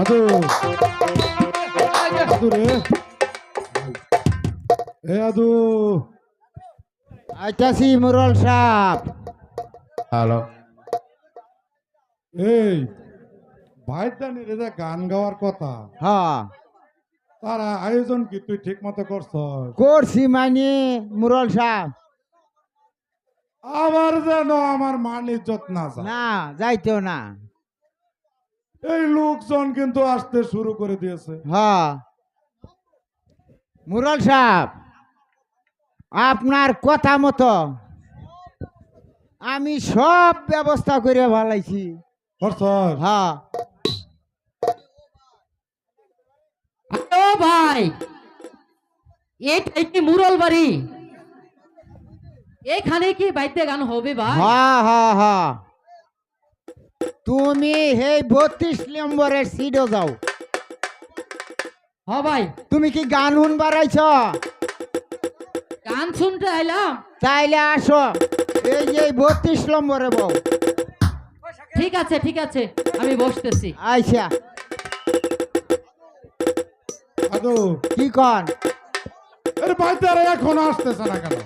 আদু আদু রে এ আদু আইতাছি মুরল সাপ। হ্যালো। এই ভাইদানি রে যে গান গাওয়ার কথা হ্যাঁ। তারা আয়োজন কি তুই ঠিক মতো করছ করছি মানে মুরল সাপ। আবার যেন আমার মান ইজ্জত না যায়। না যাইতেও না। এই লোকজন কিন্তু আসতে শুরু করে দিয়েছে। হ্যাঁ। মুরল সাপ আপনার কথা মতো আমি সব ব্যবস্থা করে ভালাইছি হ্যাঁ। ও ভাই এইটাই কি মুরল বাড়ি। এখানে কি বাইতে গান হবে ভাই? হ্যাঁ হ্যাঁ হ্যাঁ। তুমি সেই বত্রিশ নম্বরের সিটও যাও। হ ভাই। তুমি কি গান শুন বাড়াইছ গান শুনতে আইলাম তাইলে আসো। এই যে বত্রিশ নম্বরে বউ। ঠিক আছে ঠিক আছে। আমি বসতেছি। আইসা। আদু। কি কন এর বাইদারে এখন আসতেছে না কেন?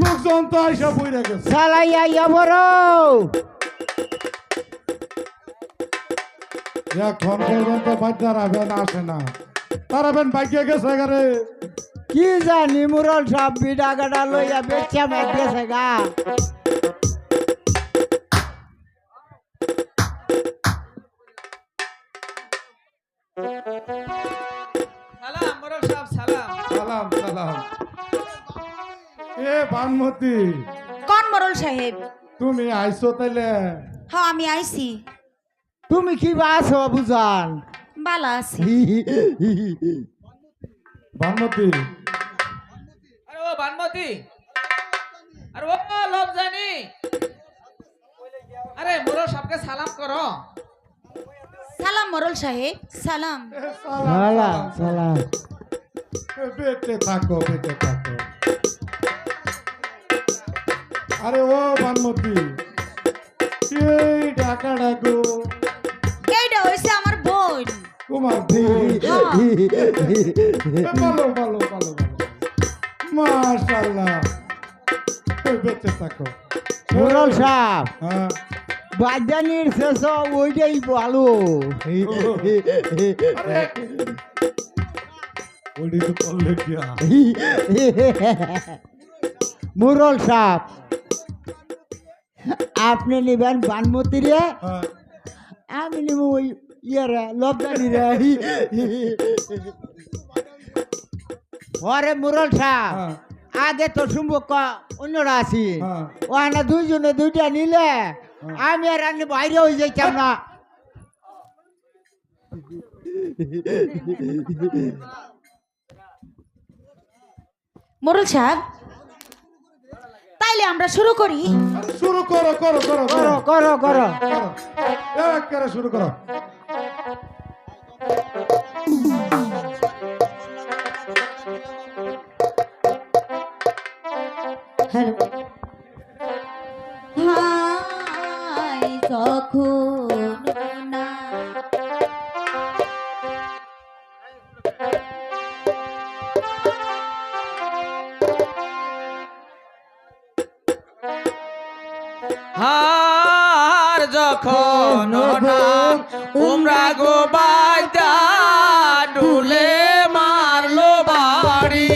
লোকজন তো আইসা বইরে গেছে। সালাই আইয়া বড়। এখন পর্যন্ত বাচ্চারা ভ্যান আসে না। তারা ভ্যান বাইকে গেছে গারে কি জানি মুরল সব বিডা গাডা লইয়া বেচা মেঘ গেছে গা। সালাম মোরল সাহেব সালাম। সালাম সালাম। এ বানমতি কোন মরল সাহেব? তুমি আইসো তাইলে? হ্যাঁ আমি আইছি। তুমি কি বাছো বুঝান বালা আছি। বানমতি। আরে ও বানমতি। আরে ও লোক জানি আরে মোরল সাহেবকে সালাম করো। সালাম মরল সাহেব সালাম। সালাম সালাম। বেঁচে থাকো বেঁচে থাকো। আরে ও বানমতি এই ডাকা তোমার ভালো ভালো ভালো ভালো। মাশাল্লাহ বেঁচে থাকো। মুরল সাপ হ্যাঁ। বাজানির শেষ ওইটাই ভালো। মুরল সাপ আপনি নিবেন বানমতি রে। হ্যাঁ। আমি নিব ওই ইয়েরা লবদানি রে। ওরে মুরল সাপ হ্যাঁ। আগে তো শুনব অন্যরা আছি। হ্যাঁ। ওখানে দুইজনে দুইটা নিলে আমি আর আপনি বাইরে হয়ে যাইতাম না। মরল সাহেব তাইলে আমরা শুরু করি। শুরু করো করো করো করো। করো করো করো। এক করে শুরু করো। হ্যালো হাই কখন না। হার যখন নাম উমরা গো বাইদা ডুলে মারলো বাড়ি।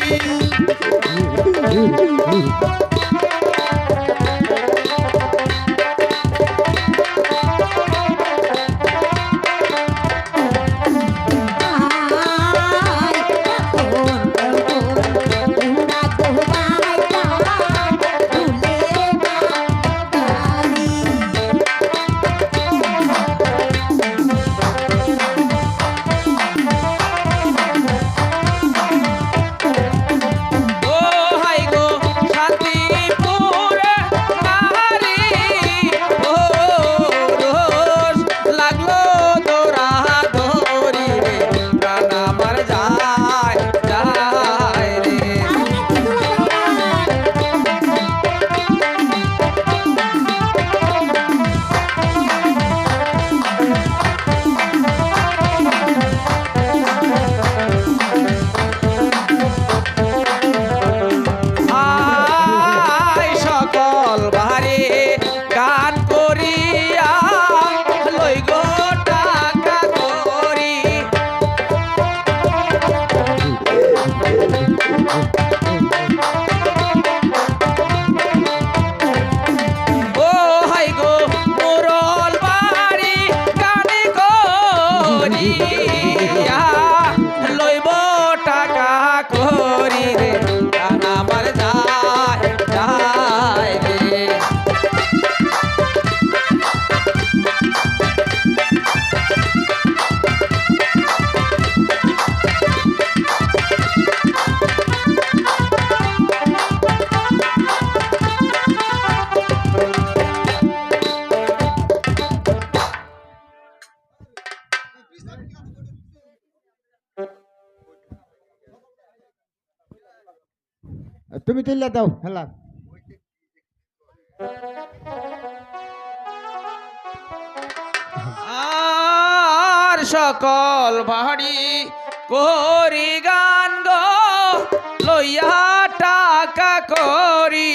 তুমি তুললে দাও হেলা। আর সকল বাড়ি করি গান গো লইয়া টাকা করি।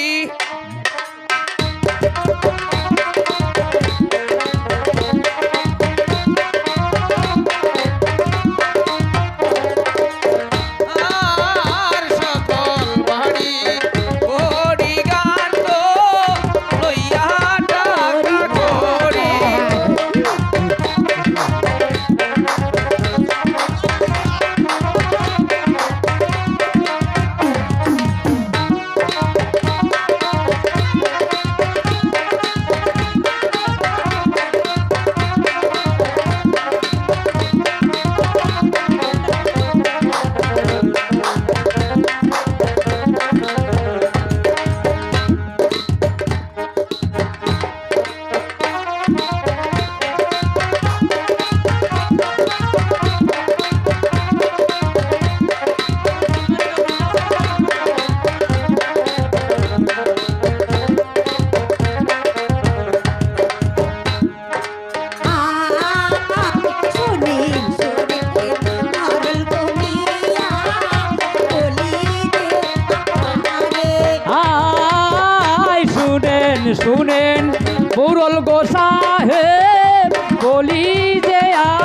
পাগল গোসা হে বলি যে আ